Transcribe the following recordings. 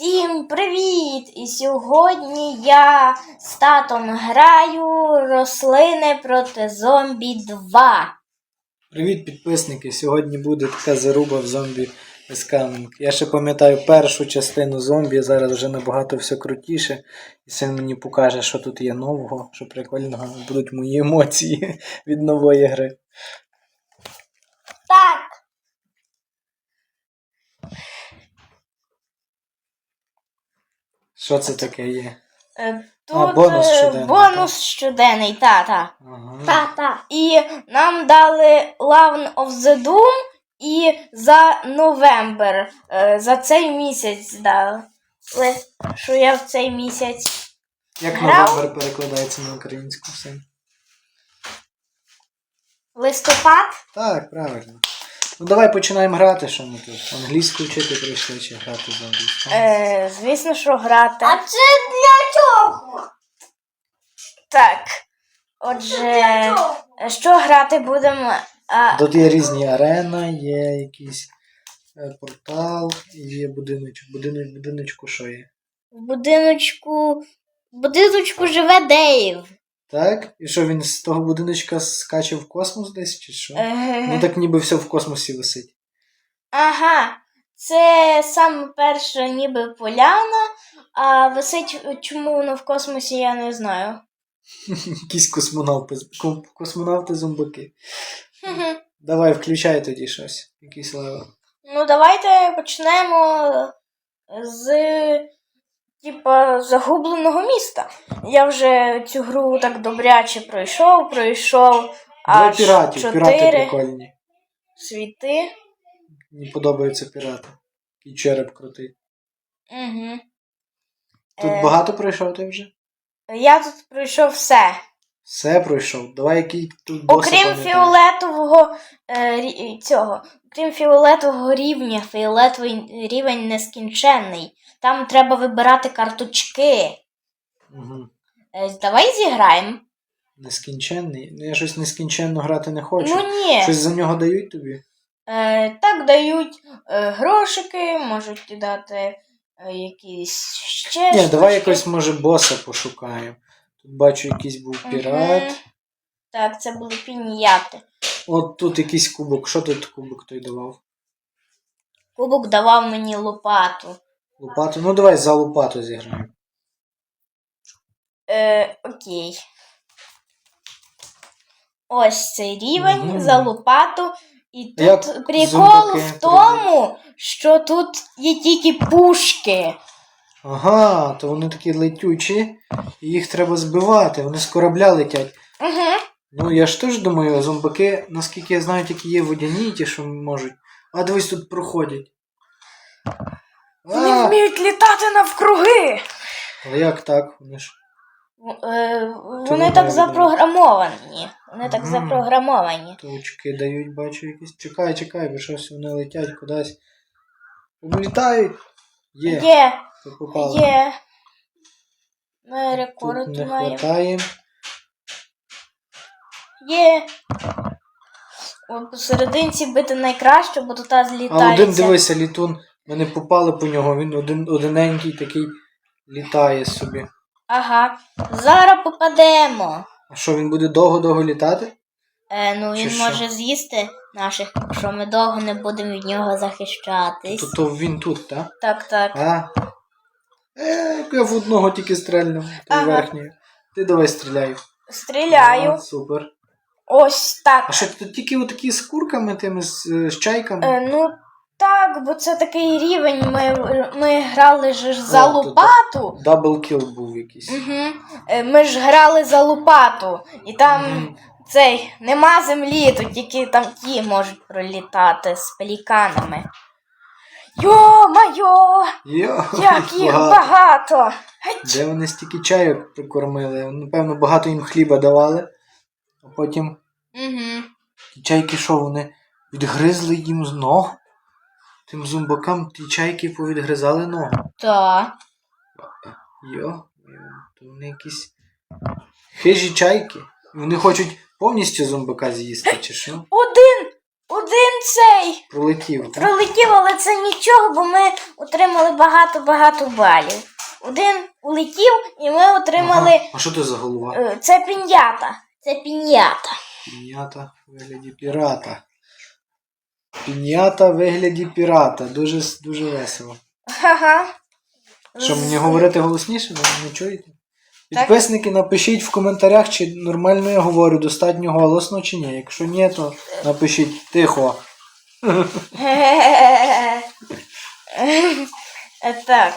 Всім привіт! І сьогодні я з татом граю рослини проти зомбі 2. Привіт, підписники! Сьогодні буде така заруба в зомбі Escaming. Я ще пам'ятаю першу частину зомбі, зараз вже набагато все крутіше. І син мені покаже, що тут є нового, що прикольного. Будуть мої емоції від нової гри. Так. Що це таке є? е, Тут А, бонус е, щоденний, бонус щоденний, та-та. Ага. Та-та. І нам дали Lown of the Doom і за Новембер. е, За цей місяць дали. Що я в цей місяць. Як Грав? новембер перекладається на українську син? Листопад? Так, правильно. Ну давай починаємо грати, що ми тут. Англійську вчити прийшли чи грати в зомбі. Е, звісно, що грати. А це для чого? Так. Отже, що грати будемо? А, Тут є різні арена, є якийсь е, портал, і є будиночок. Будинок, будиночку що є? в будиночку. В будиночку живе Дейв. Так? І що він з того будиночка скаче в космос десь, чи що? Е, Ну так ніби все в космосі висить. Ага. Це саме перше ніби поляна, а висить чому воно в космосі, я не знаю. Якісь космонавти, ком- космонавти зомбаки. Хм-хм. Давай, включай тоді щось. Якийсь левел. Ну, давайте почнемо з типа загубленого міста. Я вже цю гру так добряче пройшов, пройшов Давай аж піратів, пірати прикольні. світи. Мені подобаються пірати. І череп крутий. Угу. Тут Е. багато пройшов ти вже? Я тут пройшов все. Все пройшов. Давай який тут боса Окрім пам'ятаєш? фіолетового е, цього, окрім фіолетового рівня, фіолетовий рівень нескінченний. Там треба вибирати карточки. Угу. Е, давай зіграємо. Нескінченний. Ну я щось нескінченно грати не хочу. Ну ні. Щось за нього дають тобі? Е, так дають е, грошики, можуть дати е, якісь ще. Ні, давай штучки. якось, може, боса пошукаємо. Тут бачу, якийсь був пірат. Мгм. Так, це були пініяти. От тут якийсь кубок. Що тут кубок той давав? Кубок давав мені лопату. Лопату. Ну давай за лопату зіграємо. Е, окей. Ось цей рівень Мгм. за лопату. І А як тут прикол зомбаки в тому, що тут є тільки пушки. Ага, то вони такі летючі, і їх треба збивати. Вони з корабля летять. Угу. Ну я ж теж думаю, зомбаки, наскільки я знаю, тільки є водяні, ті, що можуть. А дивись, тут проходять. Вони вміють літати навкруги. але як так? Вони ж. Е, вони так запрограмовані. Вони так Мгм. запрограмовані. Точки дають, бачу якісь. Чекай, чекай, бо щось вони летять кудись. Літають. Є, Є, ти попала. є. Ми Тут рекорд не маємо. хватає. Є. О, посерединці бити найкраще, бо тут А злітається. один дивися, літун. Ми не попали по нього, він один, одиненький такий літає собі. Ага. Зараз попадемо. А що, він буде довго-довго літати? Е, ну Чи він що? може з'їсти наших, якщо ми довго не будемо від нього захищатись. То, то він тут, так? Так, так. А? Е, я в одного тільки стрельнув, той Ага. верхній. Ти давай стріляй. Стріляю. А, супер. Ось так. А що тут тільки отакі з курками, тими з, е, з чайками? Е, ну так, бо це такий рівень. Ми, ми грали ж за О, лопату. Дабл кіл був якийсь. Угу. Ми ж грали за лопату. І там Мгм. цей нема землі, тут тільки там ті можуть пролітати з пеліканами. Йо-майо! Йо, Як їх багато. багато! Де вони стільки чайок прикормили? Напевно, багато їм хліба давали, а потім Угу. ті чайки що, вони відгризли їм з ног? Тим зумбакам ті чайки повідгризали ногу. Так. Йо, йо, то вони якісь хижі чайки. Вони хочуть повністю зомбака з'їсти, чи що? Один! Один цей Пролетів. так? пролетів, але це нічого, бо ми отримали багато-багато балів. Один улетів, і ми отримали. Ага. А що це за голова? е, Це пінята. Це пінята. Пінята в вигляді пірата. Пінята в вигляді пірата. Дуже, дуже весело. Ага. Що мені говорити голосніше, ви не чуєте? Підписники, напишіть в коментарях, чи нормально я говорю, достатньо голосно чи ні. Якщо ні, то напишіть тихо. Так.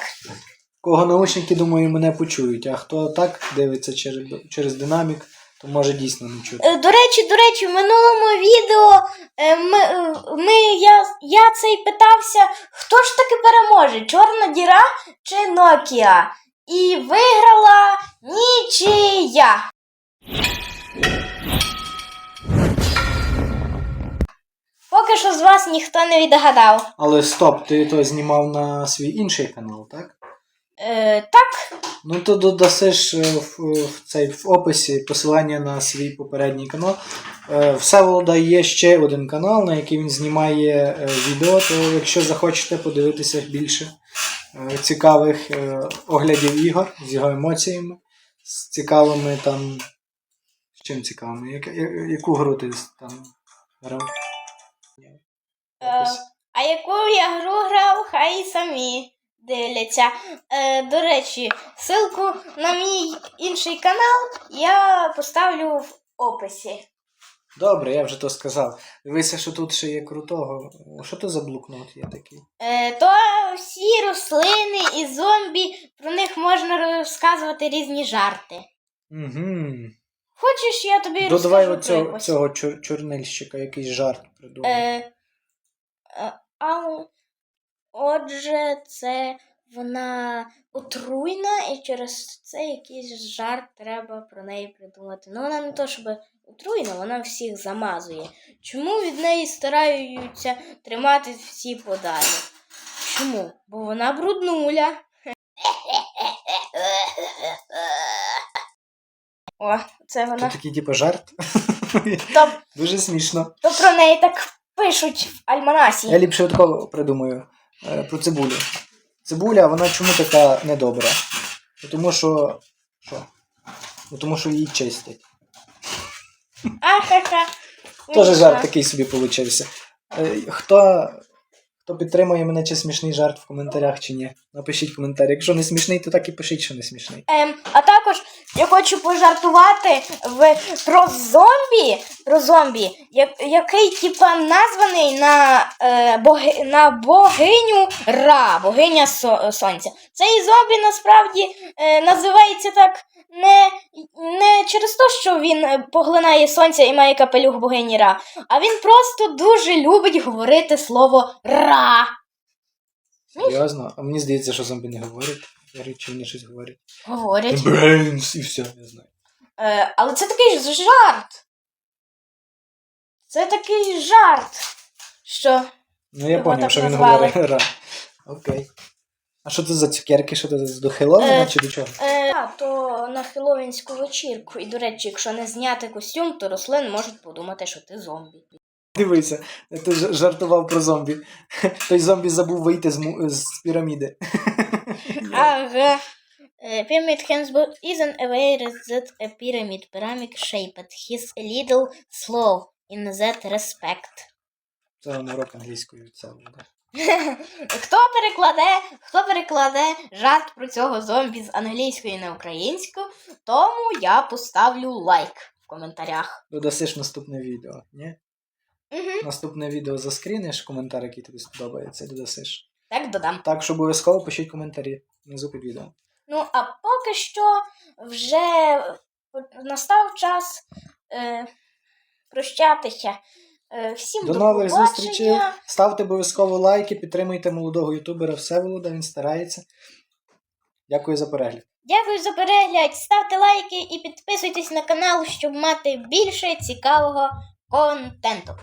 Кого наушники, думаю, мене почують, а хто так дивиться через, через динамік, то може дійсно не чути. Е, До речі, до речі, в минулому відео е, ми, е, ми, я, я цей питався, хто ж таки переможе, Чорна діра чи Nokia? І виграла нічия. Поки що з вас ніхто не відгадав. Але стоп, ти то знімав на свій інший канал, так? Е, так, Ну то додасиш е, в, в цей в описі посилання на свій попередній канал. Е, Всеволода є ще один канал, на який він знімає е, відео. То якщо захочете подивитися більше е, цікавих е, оглядів ігор з його емоціями, з цікавими там. З чим цікавими? Як, я- яку гру ти там грав? Е, а яку я гру грав, хай і самі дивляться. Е, до речі, ссылку на мій інший канал я поставлю в описі. Добре, я вже то сказав. Дивися, що тут ще є крутого. Що то за блокнот є такий? Е, то всі рослини і зомбі, про них можна розказувати різні жарти. Угу. Хочеш, я тобі Додавай розкажу про оцього, якось? цього чор- чорнильщика, якийсь жарт придумав. Е, е, а, отже, це вона отруйна, і через це якийсь жарт треба про неї придумати. Ну, вона не то, щоб отруйна, вона всіх замазує. Чому від неї стараються тримати всі подалі? Чому? Бо вона бруднуля. О, це вона. такий, типу, жарт. То, Дуже смішно. то про неї так пишуть в альманасі. Я ліпше такого придумаю про цибулю. Цибуля, вона чому така недобра? Тому що. Що? Тому що її чистять. Теж жарт такий собі получився. Е, Хто, хто підтримує мене, чи смішний жарт в коментарях, чи ні? Напишіть коментар. Якщо не смішний, то так і пишіть, що не смішний. Ем, а також я хочу пожартувати в, про зомбі, про зомбі, який типа названий на, е, боги, на богиню Ра, богиня со, сонця. Цей зомбі насправді е, називається так не, не через те, що він поглинає сонце і має капелюх богині Ра, а він просто дуже любить говорити слово Ра. Серйозно? А мені здається, що зомбі не говорять. Я говорю, чи вони щось говорять. Говорять. Brains, і все, я знаю. Е, але це такий ж жарт. Це такий жарт. Що? Ну я Його поняв, так що він назвали. говорить ра. Окей. А що це за цукерки? Що це до Хеллоуіна Е, чи до чого? Е, та, то на хеловінську вечірку. І, до речі, якщо не зняти костюм, то рослин можуть подумати, що ти зомбі. Дивися, ти ж- жартував про зомбі. Той зомбі забув вийти з, му- з піраміди. Ага. Е, Pyramid Hensburg isn't aware that a pyramid pyramid shaped. He's a little slow in that respect. Це на урок англійської це буде. Хто перекладе, хто перекладе жарт про цього зомбі з англійської на українську, тому я поставлю лайк в коментарях. Додасиш наступне відео, ні? Угу. Наступне відео заскріниш, коментар, який тобі сподобається, додасиш. Так додам. Так що обов'язково пишіть коментарі внизу під відео. Ну, а поки що вже настав час е, прощатися. Е, всім До до, нових зустрічей. Ставте обов'язково лайки, підтримуйте молодого ютубера Всеволода, він старається. Дякую за перегляд. Дякую за перегляд. Ставте лайки і підписуйтесь на канал, щоб мати більше цікавого контенту.